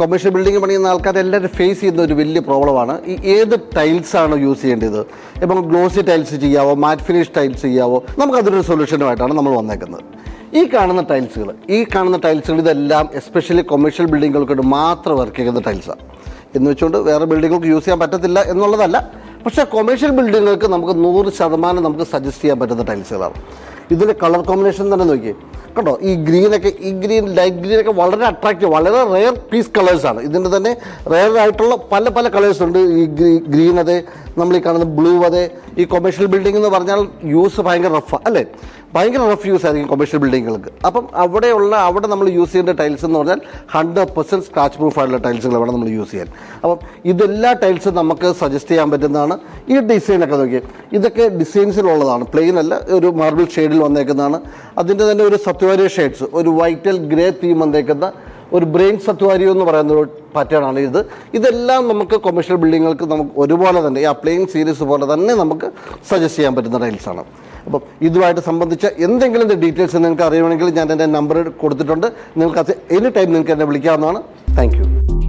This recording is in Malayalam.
കൊമേഴ്ഷ്യൽ ബിൽഡിംഗ് പണിയുന്ന ആൾക്കാർ എല്ലാവരും ഫേസ് ചെയ്യുന്ന ഒരു വലിയ പ്രോബ്ലമാണ് ഈ ഏത് ടൈൽസ് ആണ് യൂസ് ചെയ്യേണ്ടത്? ഇപ്പം ഗ്ലോസി ടൈൽസ് ചെയ്യാവോ മാറ്റ് ഫിനിഷ് ടൈൽസ് ചെയ്യാവോ നമുക്കതൊരു സൊല്യൂഷനുമായിട്ടാണ് നമ്മൾ വന്നേക്കുന്നത്. ഈ കാണുന്ന ടൈൽസുകൾ ഈ കാണുന്ന ടൈൽസുകൾ ഇതെല്ലാം എസ്പെഷ്യലി കൊമേഴ്ഷ്യൽ ബിൽഡിങ്ങുകൾക്ക് മാത്രം വർക്ക് ചെയ്യുന്ന ടൈൽസാണ് എന്ന് വെച്ചുകൊണ്ട് വേറെ ബിൽഡിങ്ങുകൾക്ക് യൂസ് ചെയ്യാൻ പറ്റത്തില്ല എന്നുള്ളതല്ല. പക്ഷേ കൊമേഴ്ഷ്യൽ ബിൽഡിങ്ങുകൾക്ക് നമുക്ക് നൂറ് ശതമാനം നമുക്ക് സജസ്റ്റ് ചെയ്യാൻ പറ്റുന്ന ടൈൽസുകളാണ് ഇതിന്റെ കളർ കോമ്പിനേഷൻ തന്നെ നോക്കിയേ. കണ്ടോ ഈ ഗ്രീനൊക്കെ ഈ ഗ്രീൻ ലൈറ്റ് ഗ്രീനൊക്കെ വളരെ അട്രാക്റ്റീവ് വളരെ റെയർ പീസ് കളേഴ്സാണ് ഇതിന്റെ തന്നെ റെയർ ആയിട്ടുള്ള പല പല കളേഴ്സ് ഉണ്ട്. ഈ ഗ്രീൻ അതെ നമ്മൾ ഈ കാണുന്ന ബ്ലൂ അതെ ഈ കൊമേഴ്ഷ്യൽ ബിൽഡിംഗ് എന്ന് പറഞ്ഞാൽ യൂസ് ഭയങ്കര റഫ് അല്ലേ? ഭയങ്കര റഫ് യൂസ് ആയിരിക്കും കൊമേഴ്ഷ്യൽ ബിൽഡിങ്ങുകൾക്ക് അപ്പം അവിടെയുള്ള അവിടെ നമ്മൾ യൂസ് ചെയ്യേണ്ട ടൈൽസ് എന്ന് പറഞ്ഞാൽ ഹൺഡ്രഡ് പെർസെന്റ് സ്ക്രാച്ച് പ്രൂഫ് ആയിട്ടുള്ള ടൈൽസുകൾ വേണം നമ്മൾ യൂസ് ചെയ്യാൻ. അപ്പം ഇതെല്ലാ ടൈൽസും നമുക്ക് സജസ്റ്റ് ചെയ്യാൻ പറ്റുന്നതാണ്. ഈ ഡിസൈനൊക്കെ നോക്കിയാൽ ഇതൊക്കെ ഡിസൈൻസിലുള്ളതാണ് പ്ലെയിൻ അല്ല ഒരു മാർബിൾ ഷെയ്ഡിൽ വന്നേക്കുന്നതാണ്. അതിന്റെ തന്നെ ഒരു സത്വാരി ഷെയ്ഡ്സ് ഒരു വൈറ്റൽ ഗ്രേ തീം വന്നേക്കുന്ന ഒരു ബ്രെയിൻ സത്വാരിയോ എന്ന് പറയുന്ന ഒരു പാറ്റേൺ ആണ് ഇത്. ഇതെല്ലാം നമുക്ക് കൊമേഴ്ഷ്യൽ ബിൽഡിങ്ങുകൾക്ക് നമുക്ക് ഒരുപോലെ തന്നെ ഈ അപ്ലൈയിങ് സീരീസ് പോലെ തന്നെ നമുക്ക് സജസ്റ്റ് ചെയ്യാൻ പറ്റുന്ന ടൈൽസ് ആണ്. അപ്പം ഇതുമായിട്ട് സംബന്ധിച്ച എന്തെങ്കിലും ഡീറ്റെയിൽസ് നിങ്ങൾക്ക് അറിയണമെങ്കിൽ ഞാൻ എന്റെ നമ്പർ കൊടുത്തിട്ടുണ്ട്. നിങ്ങൾക്ക് എനി ടൈം നിങ്ങൾക്ക് എന്നെ വിളിക്കാവുന്നതാണ്. താങ്ക്